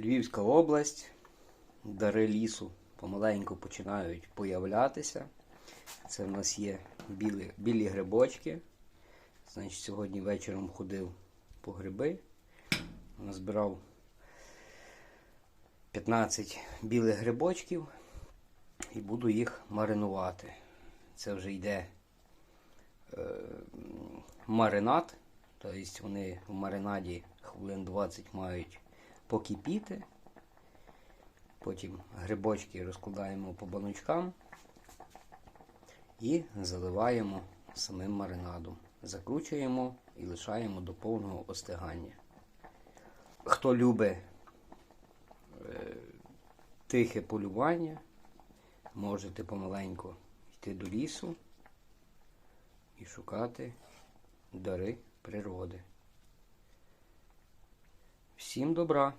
Львівська область, дари лісу помаленьку починають появлятися. Це в нас є білі, білі грибочки. Значить, сьогодні вечором ходив по гриби, назбирав 15 білих грибочків і буду їх маринувати. Це вже йде е, маринад, тобто вони в маринаді хвилин 20 мають покипіти. Потім грибочки розкладаємо по баночкам і заливаємо самим маринадом. Закручуємо і лишаємо до повного остигання. Хто любить е, тихе полювання, можете помаленьку йти до лісу і шукати дари природи. Всім добра!